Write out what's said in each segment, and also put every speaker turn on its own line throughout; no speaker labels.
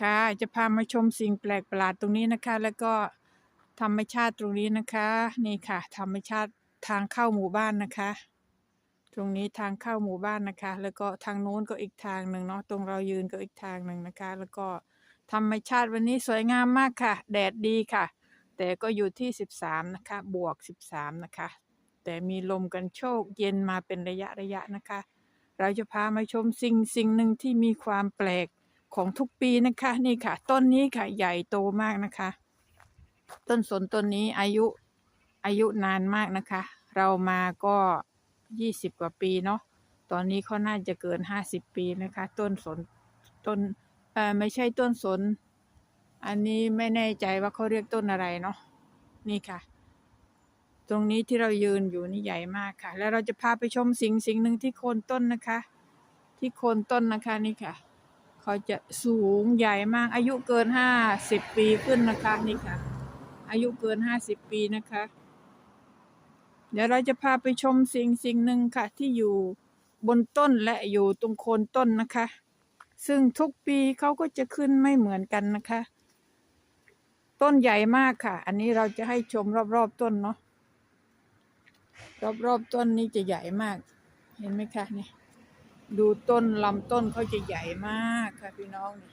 ค่ะ จะพามาชมสิ่งแปลกประหลาดตรงนี้นะคะ แล้วก็ธรรมชาติตรงนี้นะคะ นี่ค่ะ ธรรมชาติทางเข้าหมู่บ้านนะคะ ตรงนี้ทางเข้าหมู่บ้านนะคะ แล้วก็ทางโน้นก็อีกทางหนึ่งเนาะตรงเรายืนก็อีกทางหนึ่งนะคะ แล้วก็ธรรมชาติวันนี้สวยงามมากค่ะ แดดดีค่ะ แต่ก็อยู่ที่ 13 นะคะ บวก 13 นะคะ แต่มีลมกันโชกเย็นมาเป็นระยะระยะนะคะ เราจะพามาชมสิ่งสิ่งหนึ่งที่มีความแปลก ของทุกปีนะคะ นี่ค่ะ ต้นนี้ค่ะ ใหญ่โตมากนะคะ ต้นสนต้นนี้อายุอายุนานมากนะคะ เรามาก็ยี่สิบกว่าปีเนาะตอนนี้เขาน่าจะเกินห้าสิบปีนะคะ ต้นสนต้นเออไม่ใช่ต้นสน อันนี้ไม่แน่ใจว่าเขาเรียกต้นอะไรเนาะนี่ค่ะ ตรงนี้ที่เรายืนอยู่นี่ใหญ่มากค่ะ แล้วเราจะพาไปชมสิ่งสิ่งหนึ่งที่โคนต้นนะคะ ที่โคนต้นนะคะนี่ค่ะ เขาจะสูงใหญ่มาก อายุเกินห้าสิบปีขึ้นนะคะนี่ค่ะ อายุเกินห้าสิบปีนะคะ เดี๋ยวเราจะพาไปชมสิ่งสิ่งหนึ่งค่ะ ที่อยู่บนต้นและอยู่ตรงโคนต้นนะคะ ซึ่งทุกปีเขาก็จะขึ้นไม่เหมือนกันนะคะ ต้นใหญ่มากค่ะ อันนี้เราจะให้ชมรอบๆต้นเนาะรอบๆต้นนี้จะใหญ่มาก เห็นไหมคะเนี่ย ดูต้นลำต้นเขาจะใหญ่มากค่ะพี่น้องนี่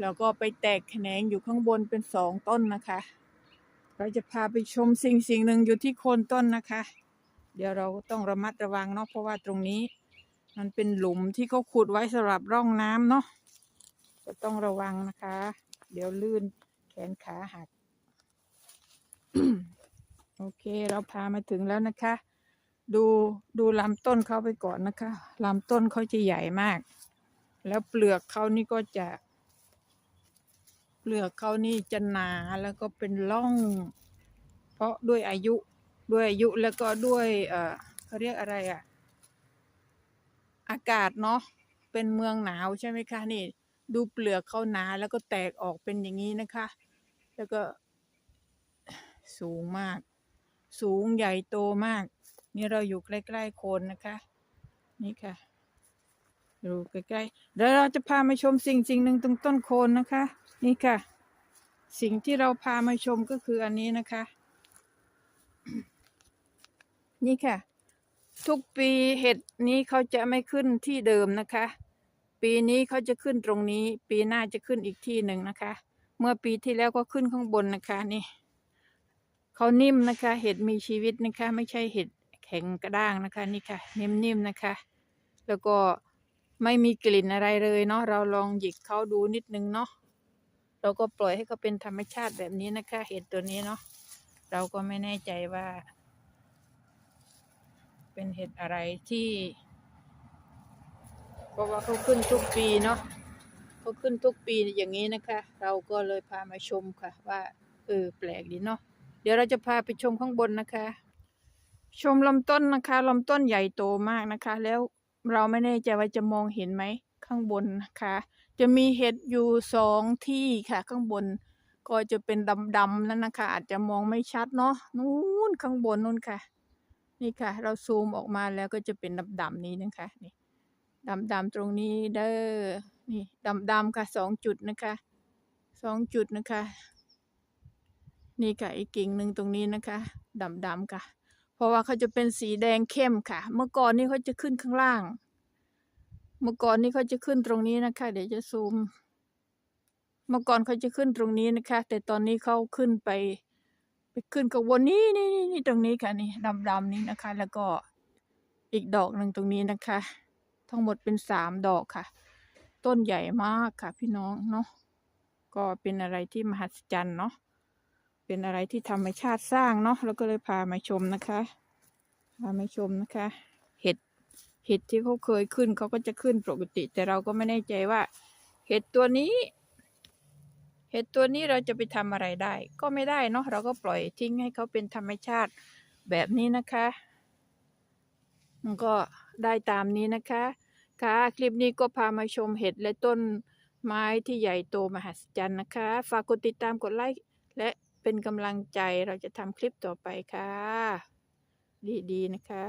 แล้วก็ไปแตกแขนงอยู่ข้างบนเป็นสองต้นนะคะ เราจะพาไปชมสิ่งสิ่งหนึ่งอยู่ที่โคนต้นนะคะ เดี๋ยวเราต้องระมัดระวังเนาะเพราะว่าตรงนี้ มันเป็นหลุมที่เขาขุดไว้สำหรับร่องน้ำเนาะก็ต้องระวังนะคะ เดี๋ยวลื่นแขนขาหัก โอเค เราพามาถึงแล้วนะคะ ดูดูลำต้นเขาไปก่อนนะคะลำต้นเขาจะใหญ่มาก แล้วเปลือกเขานี่ก็จะ เปลือกเขานี่จะหนาแล้วก็เป็นร่อง เพราะด้วยอายุด้วยอายุแล้วก็ด้วยเออเขาเรียกอะไรอะ่ะ อากาศเนาะเป็นเมืองหนาวใช่ไหมคะนี่ ดูเปลือกเขาหนาแล้วก็แตกออกเป็นอย่างนี้นะคะ แล้วก็ สูงมาก สูงใหญ่โตมาก นี่เราอยู่ใกล้ๆโคนนะคะ นี่ค่ะดูใกล้ๆเดี๋ยวเราจะพามาชมสิ่งสิ่งหนึ่งตรงต้นโคนนะคะ นี่ค่ะ สิ่งที่เราพามาชมก็คืออันนี้นะคะ นี่ค่ะ ทุกปีเห็ดนี้เขาจะไม่ขึ้นที่เดิมนะคะ ปีนี้เขาจะขึ้นตรงนี้ ปีหน้าจะขึ้นอีกที่หนึ่งนะคะ เมื่อปีที่แล้วก็ขึ้นข้างบนนะคะนี่เขานิ่มนะคะ เห็ดมีชีวิตนะคะ ไม่ใช่เห็ด ข็งกระด้างนะคะนี่ค่ะ นิ่มๆนะคะ แล้วก็ไม่มีกลิ่นอะไรเลยเนาะเราลองหยิกเขาดูนิดนึงเนาะเราก็ปล่อยให้เขาเป็นธรรมชาติแบบนี้นะคะ เห็ดตัวนี้เนาะเราก็ไม่แน่ใจว่า เป็นเห็ดอะไรที่เพราะว่าเขาขึ้นทุกปีเนาะเขาขึ้นทุกปีอย่างนี้นะคะ เราก็เลยพามาชมค่ะ ว่าเออแปลกดีเนาะเดี๋ยวเราจะพาไปชมข้างบนนะคะ ชมลำต้นนะคะลำต้นใหญ่โตมากนะคะ แล้วเราไม่แน่ใจว่าจะมองเห็นไหมข้างบนนะคะ จะมีเห็ดอยู่สองที่ค่ะ ข้างบนก็จะเป็นดำๆนั่นนะคะ อาจจะมองไม่ชัดเนาะนู้นข้างบนนู้นค่ะ นี่ค่ะ เราซูมออกมาแล้วก็จะเป็นดำๆนี้นะคะนี่ดำๆตรงนี้เด้อนี่ดำๆค่ะสองจุดนะคะสองจุดนะคะ นี่ค่ะอีกกิ่งหนึ่งตรงนี้นะคะดำๆค่ะ ราะว่าเขาจะเป็นสีแดงเข้มค่ะ เมื่อก่อนนี่เขาจะขึ้นข้างล่าง เมื่อก่อนนี่เขาจะขึ้นตรงนี้นะคะ เดี๋ยวจะซูม เมื่อก่อนเขาจะขึ้นตรงนี้นะคะ แต่ตอนนี้เขาขึ้นไป ไปขึ้นข้างบนนี่นี่นี่นี่ตรงนี้ค่ะนี่ดำๆนี้นะคะ แล้วก็อีกดอกหนึ่งตรงนี้นะคะ ทั้งหมดเป็นสามดอกค่ะ ต้นใหญ่มากค่ะ พี่น้องเนาะก็เป็นอะไรที่มหัศจรรย์เนาะ เป็นอะไรที่ธรรมชาติสร้างเนาะแล้วก็เลยพามาชมนะคะ พามาชมนะคะ เห็ดเห็ดที่เขาเคยขึ้นเขาก็จะขึ้นปกติ แต่เราก็ไม่แน่ใจว่า เห็ดตัวนี้เห็ดตัวนี้เราจะไปทำอะไรได้ ก็ไม่ได้เนาะเราก็ปล่อยทิ้งให้เขาเป็นธรรมชาติแบบนี้นะคะมันก็ได้ตามนี้นะคะ ค่ะ คลิปนี้ก็พามาชมเห็ดและต้นไม้ที่ใหญ่โตมหัศจรรย์นะคะ ฝากกดติดตามกดไลค์และ เป็นกำลังใจเราจะทำคลิปต่อไปค่ะ ดี ๆ นะคะ